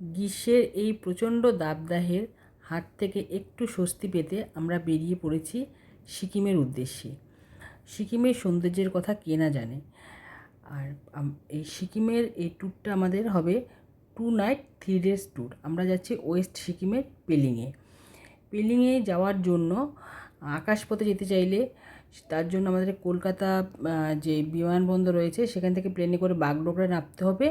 গ্রীষ্মের এই প্রচণ্ড দাবদাহের হাত থেকে একটু স্বস্তি পেতে আমরা বেরিয়ে পড়েছি সিকিমের উদ্দেশ্যে। সিকিমের সৌন্দর্যের কথা কে না জানে। আর এই সিকিমের এই ট্যুরটা আমাদের হবে two night three days tour আমরা যাচ্ছি ওয়েস্ট সিকিমের পেলিংয়ে। পেলিংয়ে যাওয়ার জন্য আকাশপথে যেতে চাইলে তার জন্য আমাদের কলকাতা যে বিমানবন্দর রয়েছে সেখান থেকে প্লেনে করে বাগডোগরা নামতে হবে।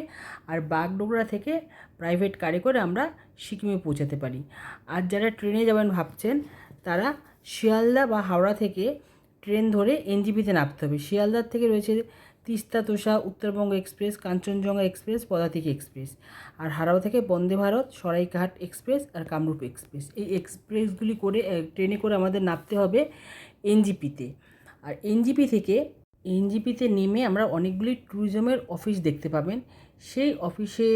আর বাগডোগরা থেকে প্রাইভেট কারে করে আমরা সিকিমে পৌঁছাতে পারি। আর যারা ট্রেনে যাবেন ভাবছেন, তারা শিয়ালদা বা হাওড়া থেকে ট্রেন ধরে এনজিপিতে নামতে হবে। শিয়ালদার থেকে রয়েছে তিস্তা, তোষা, উত্তরবঙ্গ এক্সপ্রেস, কাঞ্চনজঙ্ঘা এক্সপ্রেস, পদাতিক এক্সপ্রেস। আর হাওড়া থেকে বন্দে ভারত, সরাইঘাট এক্সপ্রেস আর কামরূপ এক্সপ্রেস। এই এক্সপ্রেসগুলি করে ট্রেনে করে আমাদের নামতে হবে এনজিপিতে। আর এনজিপি থেকে এনজিপিতে নেমে আমরা অনেকগুলি ট্যুরিজমের অফিস দেখতে পাবেন। সেই অফিসে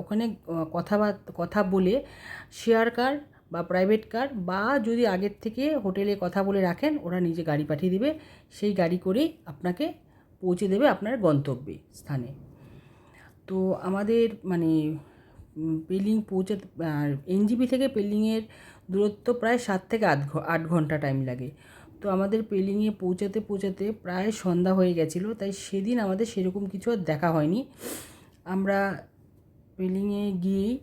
ওখানে কথাবার্তা কথা বলে শেয়ার কার বা প্রাইভেট কার বা যদি আগের থেকে হোটেলে কথা বলে রাখেন, ওরা নিজে গাড়ি পাঠিয়ে দেবে। সেই গাড়ি করেই আপনাকে পৌঁছে দেবে আপনার গন্তব্যে, স্থানে। তো আমাদের মানে পেলিং আর এনজিপি থেকে পেলিংয়ের দূরত্ব প্রায় সাত থেকে আট আট ঘণ্টা টাইম লাগে। তো আমাদের পেলিংয়ে পৌঁছাতে পৌঁছাতে প্রায় সন্ধ্যা হয়ে গেছিল, তাই সেদিন আমাদের সেরকম কিছু আর দেখা হয়নি। আমরা পেলিংয়ে গিয়েই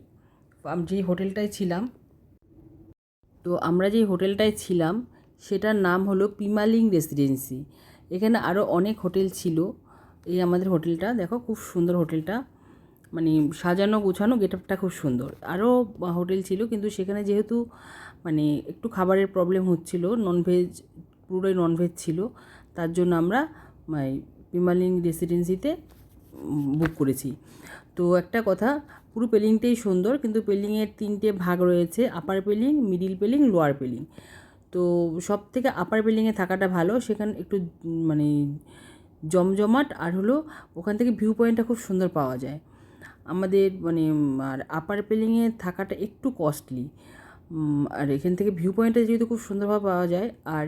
যেই হোটেলটায় ছিলাম, তো আমরা যেই হোটেলটায় ছিলাম, সেটার নাম হলো পিমালিং রেসিডেন্সি। এখানে আরও অনেক হোটেল ছিল, এই আমাদের হোটেলটা, দেখো খুব সুন্দর হোটেলটা মানে সাজানো গোছানো গেট আপটা খুব সুন্দর। আরও হোটেল ছিল, কিন্তু সেখানে যেহেতু মানে একটু খাবারের প্রবলেম হচ্ছিল, ননভেজ পুরোটাই ননভেজ ছিল। তার জন্য আমরা পিমালিং রেসিডেন্সিতে বুক করেছি। তো একটা কথা, পুরো পেলিংটাই সুন্দর, কিন্তু পেলিংয়ের তিনটে ভাগ রয়েছে upper Pelling middle Pelling lower Pelling তো সব থেকে আপার পেলিংয়ে থাকাটা ভালো, সেখানে একটু মানে জমজমাট, আর হলো ওখান থেকে ভিউ পয়েন্টটা খুব সুন্দর পাওয়া যায়। আমাদের মানে আর আপার পেলিংয়ে থাকাটা একটু কস্টলি আর এখান থেকে ভিউ পয়েন্টটা যেহেতু খুব সুন্দরভাবে পাওয়া যায়, আর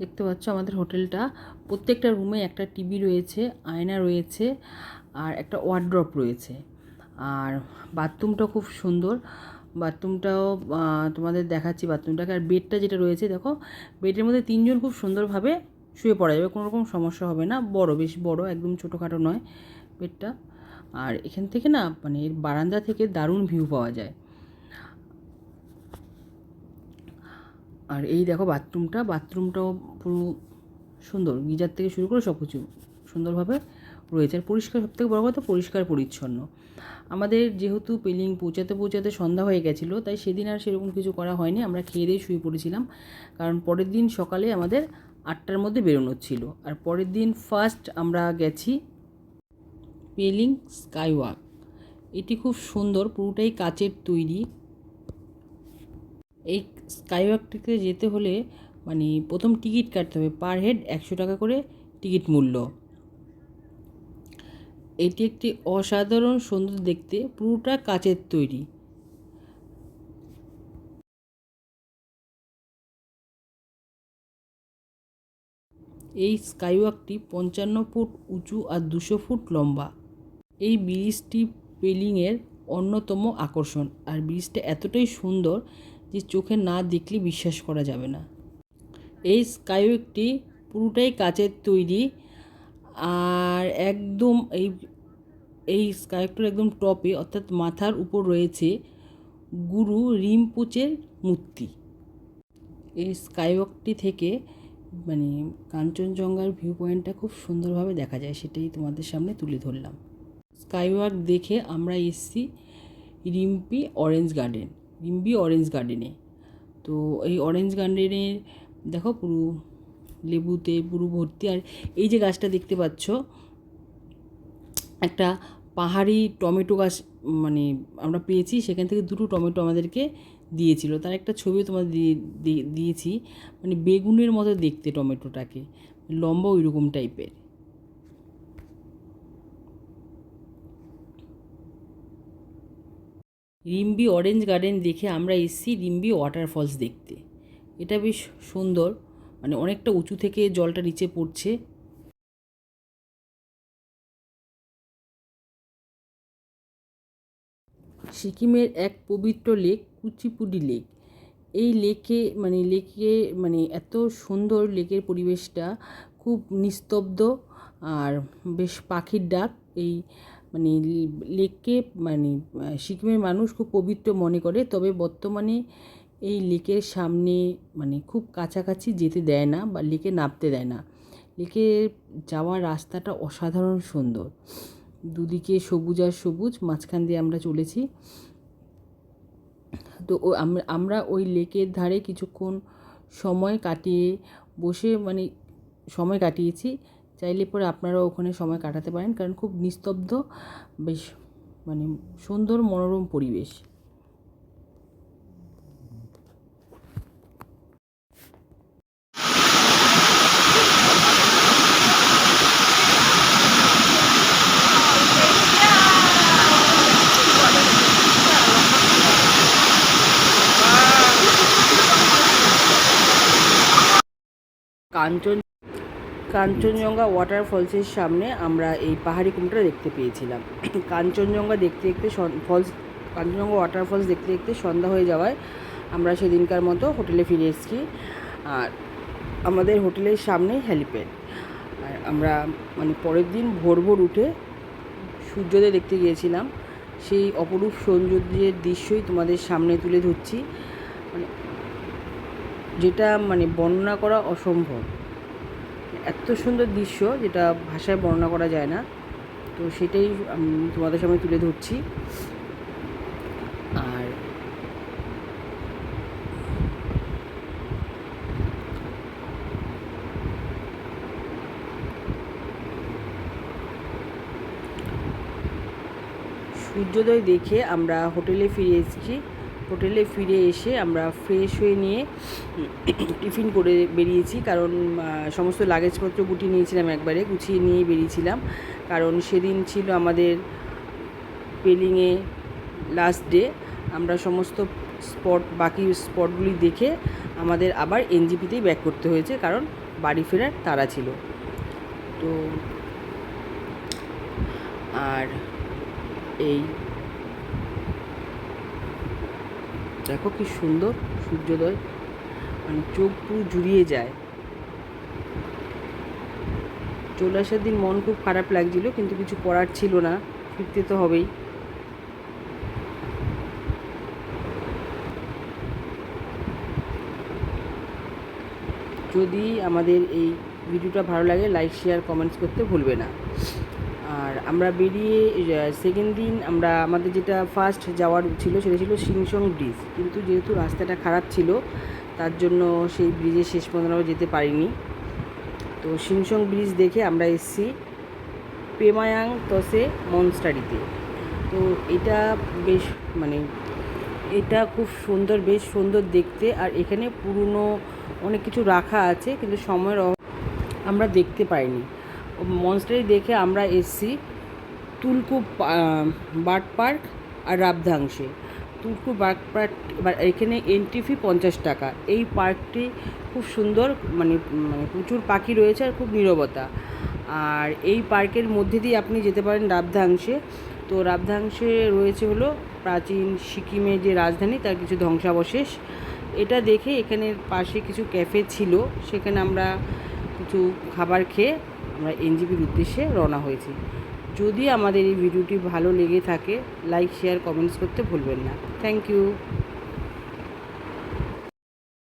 দেখতে পাচ্ছ আমাদের হোটেলটা। প্রত্যেকটা রুমে একটা টিভি রয়েছে, আয়না রয়েছে, আর একটা ওয়ার্ড্রপ রয়েছে। আর বাথরুমটা খুব সুন্দর। বাথরুমটাও তোমাদের দেখাচ্ছি বাথরুমটাকে আর বেডটা যেটা রয়েছে, দেখো বেডের মধ্যে তিনজন খুব সুন্দরভাবে শুয়ে পড়া যাবে, কোনো রকম সমস্যা হবে না। বড়, বেশ বড়, একদম ছোটোখাটো নয় বেডটা আর এখান থেকে না মানে এর বারান্দা থেকে দারুণ ভিউ পাওয়া যায়। আর এই দেখো বাথরুমটা বাথরুমটাও পুরো সুন্দর। গিজার থেকে শুরু করে সব কিছু সুন্দরভাবে রয়েছে। আর পরিষ্কার সব থেকে বড় কথা পরিষ্কার পরিচ্ছন্ন। আমাদের যেহেতু পেলিং পৌঁছাতে পৌঁছাতে সন্ধ্যা হয়ে গেছিল, তাই সেদিন আর সেরকম কিছু করা হয়নি। আমরা খেয়ে দিয়ে শুয়ে পড়েছিলাম। কারণ পরের দিন সকালে আমাদের আটটার মধ্যে বেরোনোর ছিল। আর পরের দিন ফার্স্ট আমরা গেছি পেলিং স্কাইওয়াক। এটি খুব সুন্দর, পুরোটাই কাচের তৈরি। এই স্কাইওয়াকটিতে যেতে হলে মানে প্রথম টিকিট কাটতে হবে। পার হেড একশো টাকা করে টিকিট মূল্য। এটি একটি অসাধারণ সুন্দর দেখতে, পুরোটা কাচের তৈরি। এই স্কাইওয়াকটি পঞ্চান্ন ফুট উঁচু আর দুশো ফুট লম্বা। এই ব্রিজটি পেলিংয়ের অন্যতম আকর্ষণ। আর ব্রিজটা এতটাই সুন্দর যে চোখে না দেখলে বিশ্বাস করা যাবে না। এই স্কাইওয়েকটি পুরোটাই কাচের তৈরি আর একদম এই এই স্কাইওয়েকটার একদম টপে অর্থাৎ মাথার উপর রয়েছে গুরু রিমপোচের মূর্তি। এই স্কাইওয়াকটি থেকে মানে কাঞ্চনজঙ্ঘার ভিউ পয়েন্টটা খুব সুন্দরভাবে দেখা যায়, সেটাই তোমাদের সামনে তুলে ধরলাম। স্কাইওয়াক দেখে আমরা এসেছি Rimpi orange garden Rimpi orange গার্ডেনে তো এই অরেঞ্জ গার্ডেনের দেখো পুরো লেবুতে পুরো ভর্তি। আর এই যে গাছটা দেখতে পাচ্ছ, একটা পাহাড়ি টমেটো গাছ মানে আমরা পেয়েছি, সেখান থেকে দুটো টমেটো আমাদেরকে দিয়েছিল। তার একটা ছবিও তোমাদের দিয়ে- দিয়েছি। মানে বেগুনের মতো দেখতে টমেটোটাকে, লম্বা ওই রকম টাইপের রিম্বি অরেঞ্জ গার্ডেন দেখে আমরা এসেছি রিম্বি ওয়াটারফলস দেখতে। এটা বেশ সুন্দর মানে অনেকটা উঁচু থেকে জলটা নিচে পড়ছে। সিকিমের এক পবিত্র লেক কুচিপুডি লেক এই লেকে মানে লেকে মানে এত সুন্দর লেকের পরিবেশটা খুব নিস্তব্ধ আর বেশ পাখির ডাক। এই মানে লেককে মানে সিকিমের মানুষ খুব পবিত্র মনে করে, তবে বর্তমানে এই লেকের সামনে মানে খুব কাছাকাছি যেতে দেয় না বা লেকে নামতে দেয় না। লেকে যাওয়ার রাস্তাটা অসাধারণ সুন্দর। দুদিকে সবুজ আর সবুজ, মাঝখান দিয়ে আমরা চলেছি। তো আমরা ওই লেকের ধারে কিছুক্ষণ সময় কাটিয়ে বসে মানে সময় কাটিয়েছি। চাইলে পরে আপনারাও ওখানে সময় কাটাতে পারেন, কারণ খুব নিস্তব্ধ, বেশ মানে সুন্দর মনোরম পরিবেশ। কাঞ্চন কাঞ্চনজঙ্ঘা ওয়াটার ফলসের সামনে আমরা এই পাহাড়ি কুমটা দেখতে পেয়েছিলাম। কাঞ্চনজঙ্ঘা দেখতে দেখতে ফলস কাঞ্চনজঙ্ঘা ওয়াটার ফলস দেখতে দেখতে সন্ধ্যা হয়ে যাওয়ায় আমরা সেদিনকার মতো হোটেলে ফিরে এসেছি। আর আমাদের হোটেলের সামনে হ্যালিপ্যাড আর আমরা মানে পরের দিন ভোর ভোর উঠে সূর্যোদয় দেখতে গিয়েছিলাম। সেই অপরূপ সৌন্দর্যের দৃশ্যই তোমাদের সামনে তুলে ধরছি। মানে যেটা মানে বর্ণনা করা অসম্ভব। এত সুন্দর দৃশ্য যেটা ভাষায় বর্ণনা করা যায় না। তো সেটাই তোমাদের সামনে তুলে ধরছি। আর সূর্যোদয় দেখে আমরা হোটেলে ফিরে এসেছি। হোটেলে ফিরে এসে আমরা ফ্রেশ হয়ে নিয়ে টিফিন করে বেরিয়েছি, কারণ সমস্ত লাগেজপত্র গুটিয়ে নিয়েছিলাম একবারে, গুছিয়ে নিয়ে বেরিয়েছিলাম। কারণ সেদিন ছিল আমাদের পেলিংয়ে লাস্ট ডে আমরা সমস্ত স্পট বাকি স্পটগুলি দেখে আমাদের আবার এনজিপিতেই ব্যাক করতে হয়েছে, কারণ বাড়ি ফেরার তারা ছিল। তো, আর এই দেখো কি সুন্দর সূর্যোদয়। মানে চোখ পুরো জুড়িয়ে যায়। চলে আসার দিন মন খুব খারাপ লাগছিল, কিন্তু কিছু করার ছিল না। ফিরতে তো হবেই। যদি আমাদের এই ভিডিওটা ভালো লাগে লাইক শেয়ার কমেন্টস করতে ভুলবে না। আমরা বেরিয়ে সেকেন্ড দিন আমরা, আমাদের যেটা ফার্স্ট যাওয়ার ছিল সেটা ছিল সিংসং ব্রিজ কিন্তু যেহেতু রাস্তাটা খারাপ ছিল, তার জন্য সেই ব্রিজে শেষ পর্যন্ত আমরা যেতে পারিনি। তো সিংসং ব্রিজ দেখে আমরা এসেছি পেমায়াং তসে মনস্টারিতে তো এটা বেশ মানে এটা খুব সুন্দর, বেশ সুন্দর দেখতে। আর এখানে পুরনো অনেক কিছু রাখা আছে, কিন্তু সময়ের আমরা দেখতে পাইনি। মনস্টারি দেখে আমরা এসছি। তুলকু বার্ড পার্ক আর রাবধাংশে। তুলকু বার্ড পার্ক এখানে এন্ট্রি ফি পঞ্চাশ টাকা। এই পার্কটি খুব সুন্দর মানে মানে প্রচুর পাখি রয়েছে আর খুব নীরবতা। আর এই পার্কের মধ্যে দিয়ে আপনি যেতে পারেন রাবধাংশে। তো রাবধাংশে রয়েছে হলো প্রাচীন সিকিমের যে রাজধানী, তার কিছু ধ্বংসাবশেষ। এটা দেখে এখানের পাশে কিছু ক্যাফে ছিল, সেখানে আমরা কিছু খাবার খেয়ে আমরা এনজিপির উদ্দেশ্যে রওনা হয়েছি। যদি আমাদের এই ভিডিওটি ভালো লেগে থাকে লাইক শেয়ার কমেন্টস করতে ভুলবেন না। Thank you